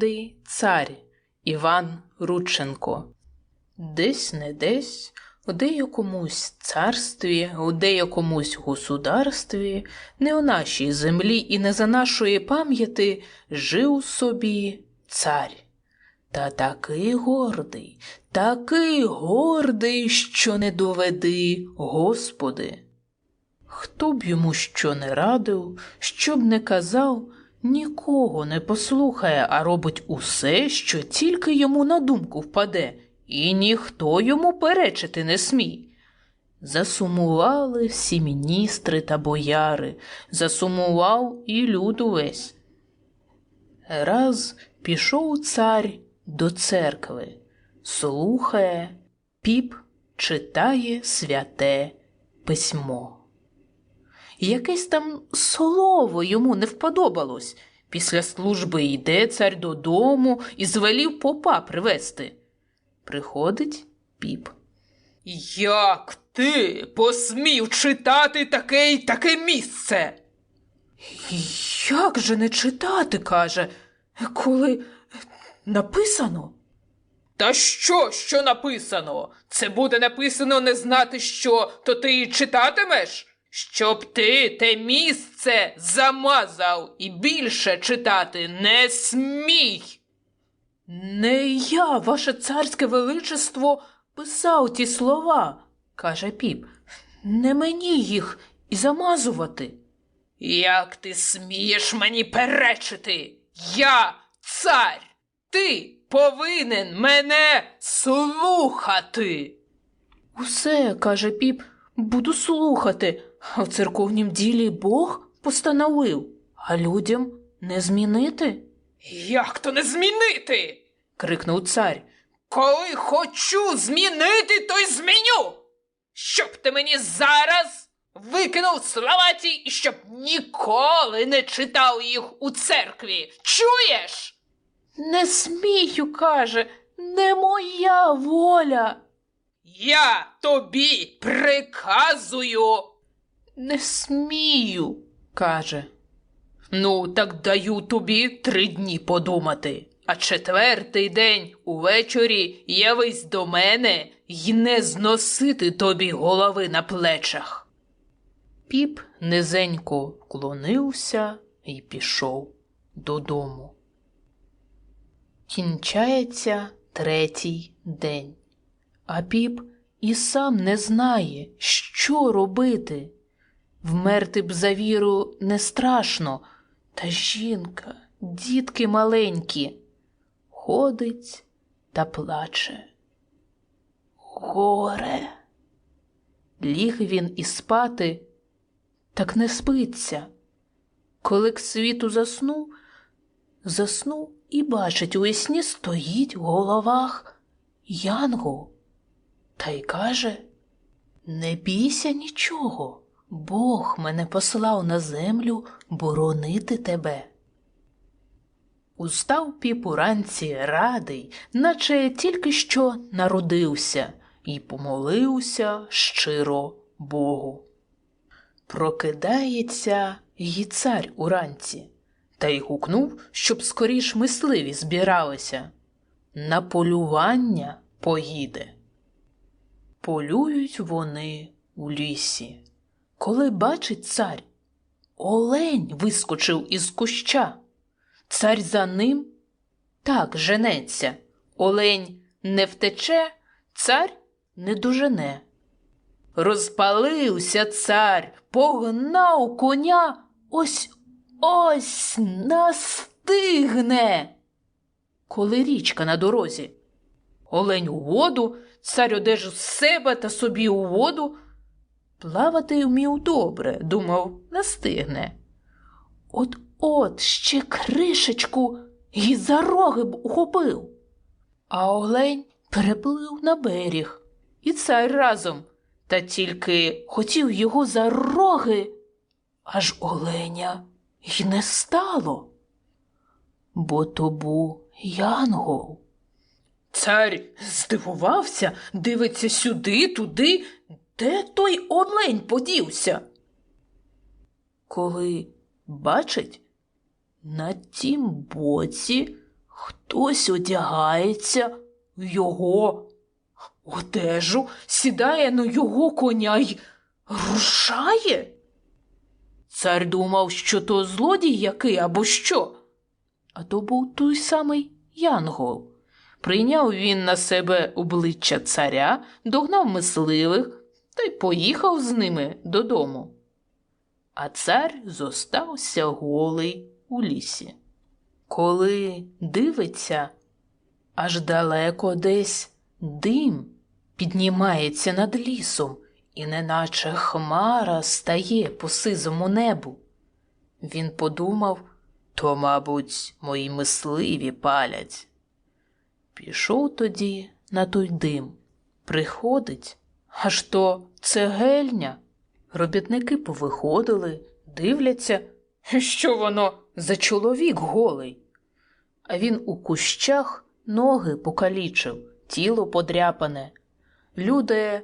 гордий цар Іван Рудченко. Десь не десь, у деякомусь царстві, у деякомусь государстві, не у нашій землі і не за нашої пам'яті жив собі цар. Та такий гордий, такий гордий, що не доведи, Господи. Хто б йому що не радив, що б не казав, нікого не послухає, а робить усе, що тільки йому на думку впаде, і ніхто йому перечити не смій. Засумували всі міністри та бояри, засумував і люд увесь. Раз пішов цар до церкви, слухає, піп читає святе письмо. Якесь там слово йому не вподобалось. Після служби йде цар додому і звелів попа привезти. Приходить піп. Як ти посмів читати таке й таке місце? Як же не читати, каже, коли написано? Та що, що написано? Це буде написано не знати що, то ти читатимеш? Щоб ти те місце замазав і більше читати не смій. Не я, ваше царське величество, писав ті слова, каже піп. Не мені їх і замазувати. Як ти смієш мені перечити? Я цар, ти повинен мене слухати. Усе, каже піп, буду слухати, а в церковнім ділі Бог постановив, а людям не змінити. Як то не змінити? крикнув цар. Коли хочу змінити, то й зміню. Щоб ти мені зараз викинув слова ті і щоб ніколи не читав їх у церкві. Чуєш? Не смію, каже, не моя воля. Я тобі приказую. Не смію, каже. Ну, так даю тобі три дні подумати. А четвертий день увечері явись до мене й не зносити тобі голови на плечах. Піп низенько вклонився і пішов додому. Кінчається третій день, а піп і сам не знає, що робити. Вмерти б за віру не страшно, та жінка, дітки маленькі, ходить та плаче. Горе. Ліг він і спати, так не спиться. Коли к світу заснув, заснув і бачить, у сні стоїть в головах Янгол. Та й каже Не бійся нічого, Бог мене послав на землю боронити тебе. Устав піп уранці радий, наче тільки що народився, і помолився щиро Богу. Прокидається й цар уранці, та й гукнув, щоб скоріш мисливі збиралися. На полювання поїде. Полюють вони у лісі. Коли бачить цар, олень вискочив із куща. Цар за ним так женеться. Олень не втече, цар не дожене. Розпалився цар, погнав коня, ось ось настигне. Коли річка на дорозі. Олень у воду, цар одежу з себе та собі у воду. Плавати вмів добре, думав, настигне. От от ще кришечку і за роги б ухопив. А олень переплив на берег, і цар разом, та тільки хотів його за роги, аж оленя й не стало. Бо то був янгол. Цар здивувався, дивиться сюди, туди, де той олень подівся. Коли бачить, на тім боці Хтось одягається в його одежу, сідає на його коня й рушає. Цар думав, що то злодій який або що. А то був той самий Янгол. Прийняв він на себе обличчя царя, догнав мисливих та й поїхав з ними додому. А цар зостався голий у лісі. Коли дивиться, аж далеко десь дим піднімається над лісом і неначе хмара стає по сизому небу. Він подумав, то, мабуть, мої мисливі палять. Пішов тоді на той дим. Приходить, аж то цегельня. Робітники повиходили, дивляться, що воно за чоловік голий. А він у кущах ноги покалічив, тіло подряпане. Люди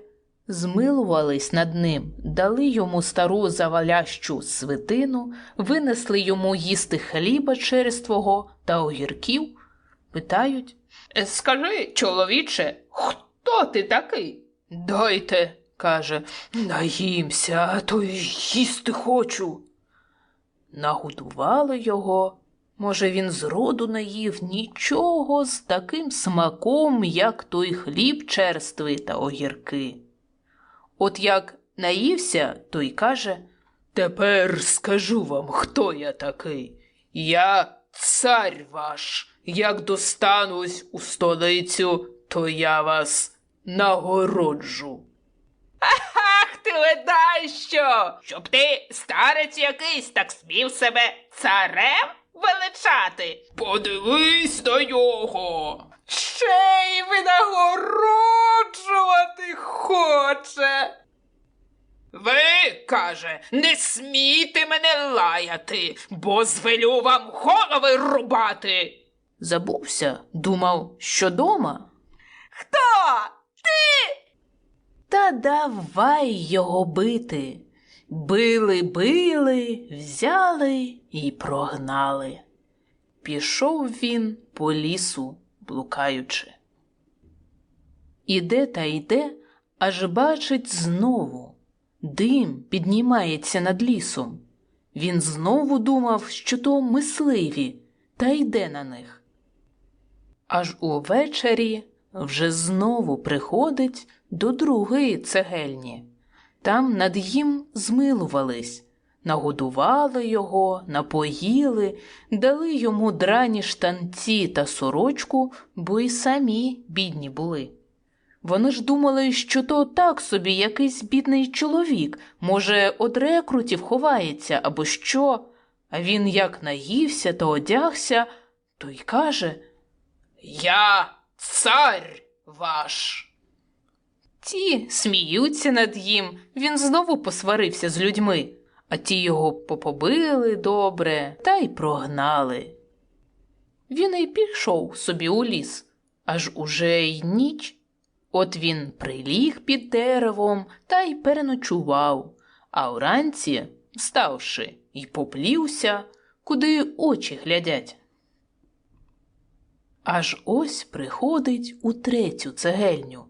змилувались над ним, дали йому стару завалящу свитину, винесли йому їсти хліба черствого та огірків. Питають «Е, Скажи, чоловіче, хто ти такий? Дайте, каже, наїмся, а то їсти хочу. Нагодували його. Може, він зроду не їв нічого з таким смаком, як той хліб черствий та огірки. От як наївся, то й каже Тепер скажу вам, хто я такий. Я цар ваш. Як достанусь у столицю, то я вас нагороджу. Ах ти ледай що! Щоб ти, старець якийсь, так смів себе царем величати. Подивись на його. Ще й винагороджувати хоче. Ви, каже, не смійте мене лаяти, бо звелю вам голови рубати. Забувся, думав, що дома. Хто? Та давай його бити. Били, били, взяли і прогнали. Пішов він по лісу, блукаючи. Іде та йде, аж бачить знову. Дим піднімається над лісом. Він знову думав, що то мисливі, та йде на них. Аж увечері вже знову приходить до другої цегельні. Там над їм змилувались, нагодували його, напоїли, дали йому драні штанці та сорочку, бо й самі бідні були. Вони ж думали, що то так собі якийсь бідний чоловік, може, од рекрутів ховається або що. А він як наївся та одягся, то й каже Я цар ваш. Ті сміються над їм, він знову посварився з людьми, а ті його попобили добре та й прогнали. Він і пішов собі у ліс, аж уже й ніч. От він приліг під деревом та й переночував, а вранці, вставши, й поплівся, куди очі глядять. Аж ось приходить у третю цегельню,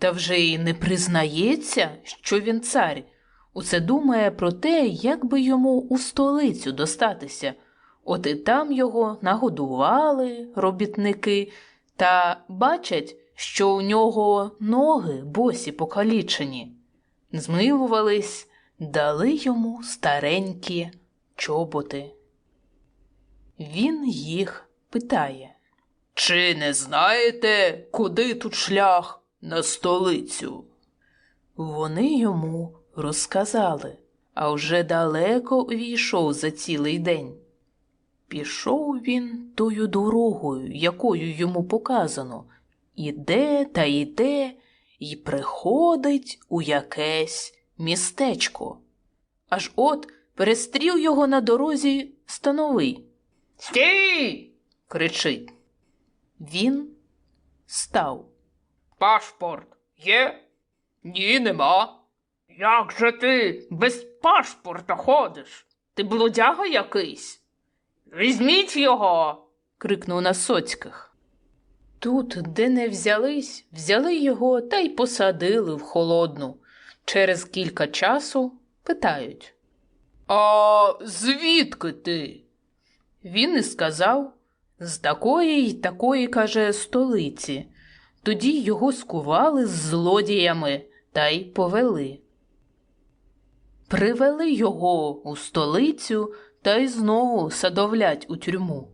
та вже й не признається, що він цар. Усе думає про те, як би йому у столицю достатися. От і там його нагодували робітники та бачать, що у нього ноги босі покалічені. Змилувались, дали йому старенькі чоботи. Він їх питає Чи не знаєте, куди тут шлях на столицю? Вони йому розказали, а вже далеко увійшов за цілий день. Пішов він тою дорогою, якою йому показано, іде та йде і приходить у якесь містечко. Аж от перестрів його на дорозі становий. Стій! кричить. Він став. Пашпорт є? Ні, нема. Як же ти без пашпорта ходиш? Ти блудяга якийсь? Візьміть його, крикнув на соцьких. Тут, де не взялись, взяли його та й посадили в холодну. Через кілька часу питають. А звідки ти? Він і сказав з такої й такої, каже, столиці. Тоді його скували з злодіями та й повели. Привели його у столицю та й знову садовлять у тюрму.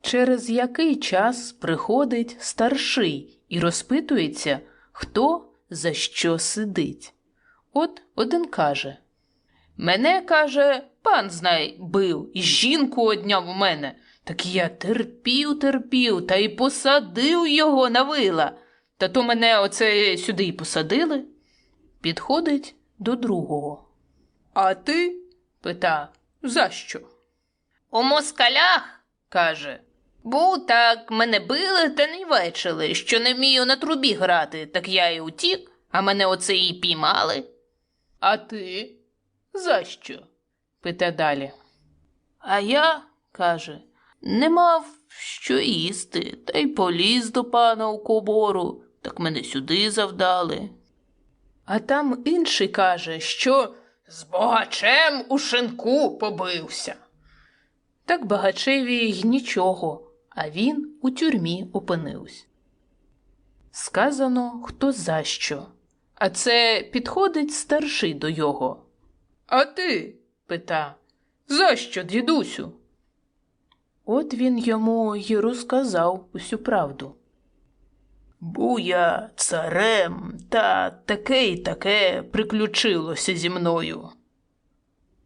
Через який час приходить старший і розпитується, хто за що сидить. От один каже Мене, каже, пан знай, бив і жінку одняв у мене. Так я терпів, терпів та й посадив його на вила. Та то мене оце сюди й посадили. Підходить до другого. А ти? пита, за що? У москалях, каже. Був так, мене били та не вечили, що не вмію на трубі грати, так я й утік, а мене оце і піймали. А ти? За що? пите далі. А я, каже, не мав що їсти, та й поліз до пана у кобору, так мене сюди завдали. А там інший каже, що з богачем у шинку побився. Так багачеві й нічого, а він у тюрмі опинився. Сказано, хто за що. А це підходить старший до його. А ти? пита. За що, дідусю? От він йому й розказав усю правду. Був царем, та таке й таке приключилося зі мною.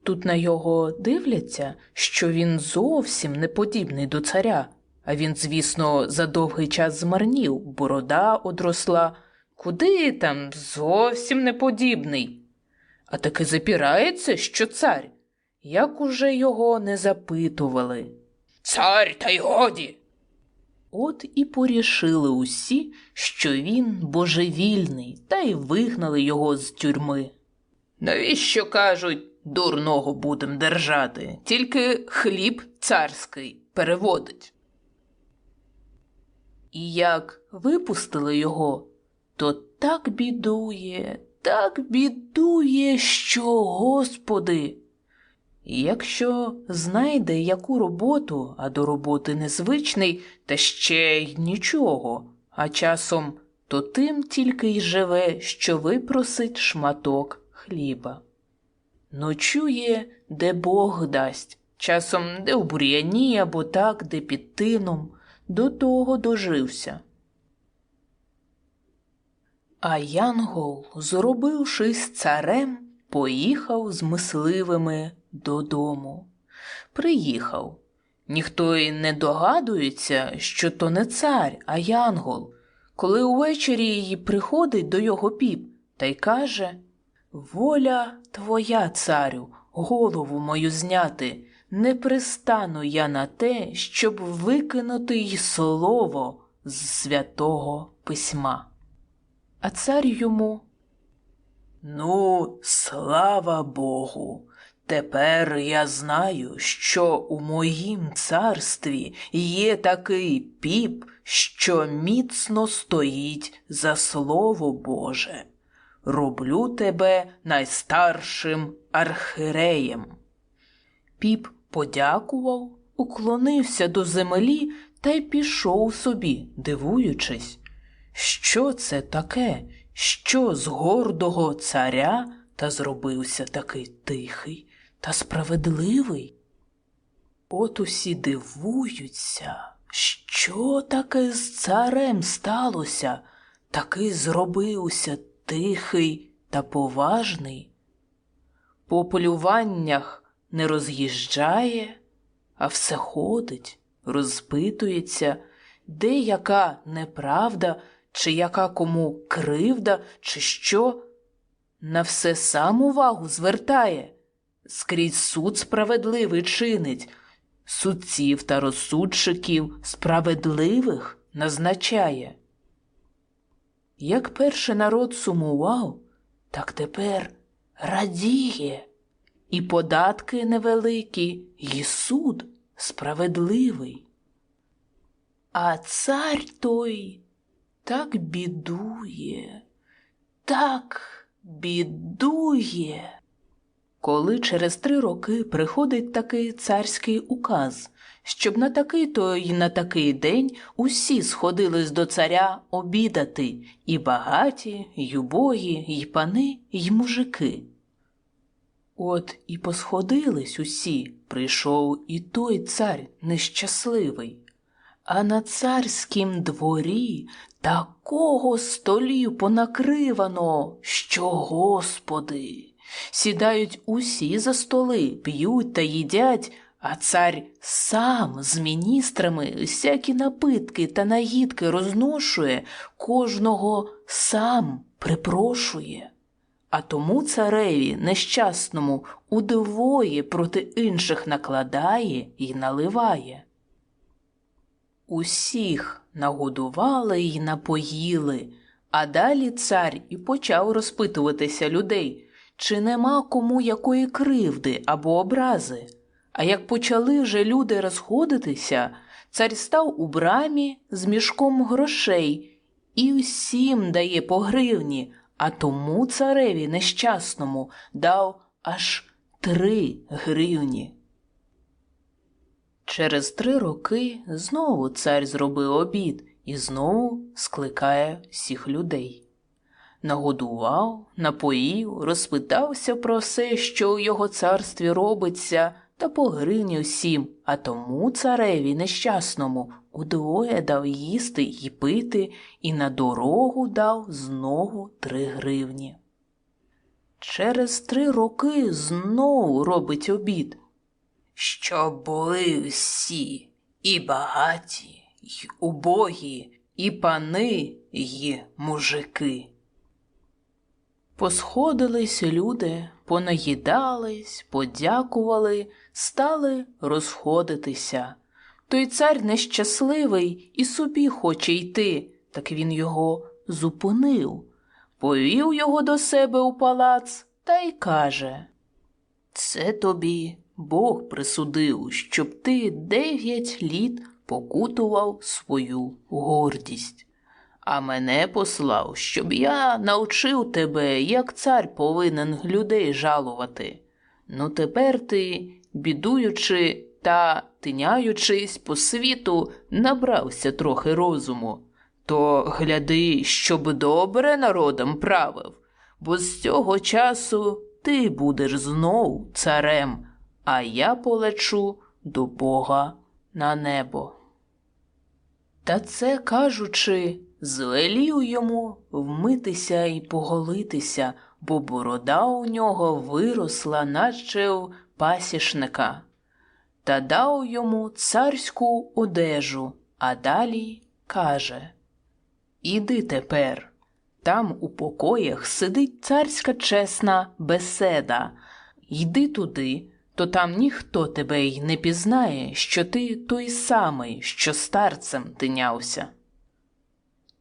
Тут на його дивляться, що він зовсім не подібний до царя, а він, звісно, за довгий час змарнів, борода одросла. Куди там зовсім не подібний. А таки запірається, що цар, як уже його не запитували. Цар, та й годі. От і порішили усі, що він божевільний, та й вигнали його з тюрми. Навіщо кажуть, дурного будем держати, тільки хліб царський переводить. І як випустили його, то так бідує, так бідує, що, господи. Якщо знайде яку роботу, а до роботи незвичний, та ще й нічого, а часом то тим тільки й живе, що випросить шматок хліба. Ночує, де Бог дасть, часом де в бур'яні або так, де під тином, до того дожився. А Янгол, зробившись царем, поїхав з мисливими додому. Приїхав. Ніхто й не догадується, що то не цар, а янгол, коли увечері її приходить до його піп та й каже Воля твоя, царю, голову мою зняти, не пристану я на те, щоб викинути й слово з святого письма. А цар йому Ну, слава Богу. Тепер я знаю, що у моїм царстві є такий піп, що міцно стоїть за слово Боже. Роблю тебе найстаршим архиреєм. Піп подякував, уклонився до землі та й пішов собі, дивуючись, що це таке, що з гордого царя та зробився такий тихий та справедливий. От усі дивуються, що таке з царем сталося, такий зробився тихий та поважний. По полюваннях не роз'їжджає, а все ходить, розпитується, де яка неправда, чи яка кому кривда, чи що. На все сам увагу звертає, скрізь суд справедливий чинить, судців та розсудчиків справедливих назначає. Як перший народ сумував, так тепер радіє, і податки невеликі, і суд справедливий. А цар той так бідує, так бідує. Коли через три роки приходить такий царський указ, щоб на такий то й на такий день усі сходились до царя обідати, і багаті, й убогі, й пани, й мужики. От і посходились усі, прийшов і той цар нещасливий. А на царськім дворі такого столів понакривано, що господи. Сідають усі за столи, п'ють та їдять, а цар сам з міністрами всякі напитки та наїдки розношує, кожного сам припрошує. А тому цареві нещасному удвоє проти інших накладає і наливає. Усіх нагодували й напоїли, а далі цар і почав розпитуватися людей, чи нема кому якої кривди або образи. А як почали вже люди розходитися, цар став у брамі з мішком грошей і всім дає по гривні, а тому цареві нещасному дав аж три гривні. Через три роки знову цар зробив обід і знову скликає всіх людей. Нагодував, напоїв, розпитався про все, що у його царстві робиться, та по гривні всім, а тому цареві нещасному удвоє дав їсти й пити, і на дорогу дав знову три гривні. Через три роки знову робить обід, щоб були всі і багаті, й убогі, і пани, й мужики. Посходились люди, понаїдались, подякували, стали розходитися. Той цар нещасливий і собі хоче йти, так він його зупинив, повів його до себе у палац та й каже Це тобі Бог присудив, щоб ти дев'ять літ покутував свою гордість а мене послав, щоб я навчив тебе, як цар повинен людей жалувати. Ну тепер ти, бідуючи та тиняючись по світу, набрався трохи розуму. То гляди, щоб добре народом правив, бо з цього часу ти будеш знов царем, а я полечу до Бога на небо. Та це кажучи, звелів йому вмитися і поголитися, бо борода у нього виросла, наче в пасішника, та дав йому царську одежу, а далі каже Іди тепер. Там у покоях сидить царська чесна беседа. Йди туди, то там ніхто тебе й не пізнає, що ти той самий, що старцем тинявся.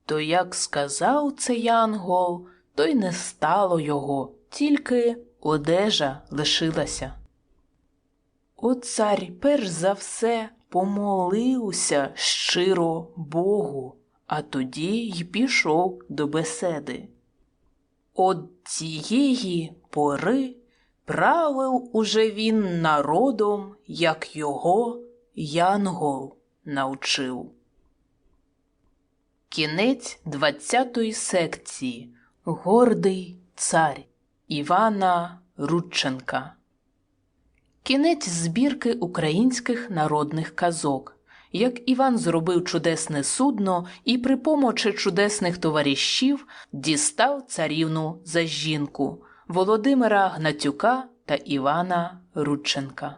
То як сказав цей янгол, то й не стало його, тільки одежа лишилася. От цар перш за все помолився щиро Богу, а тоді й пішов до беседи. От цієї пори правив уже він народом, як його янгол навчив. Кінець двадцятої секції Гордий цар Івана Рудченка. Кінець збірки українських народних казок. Як Іван зробив чудесне судно і при помочі чудесних товаришів дістав царівну за жінку Володимира Гнатюка та Івана Рудченка.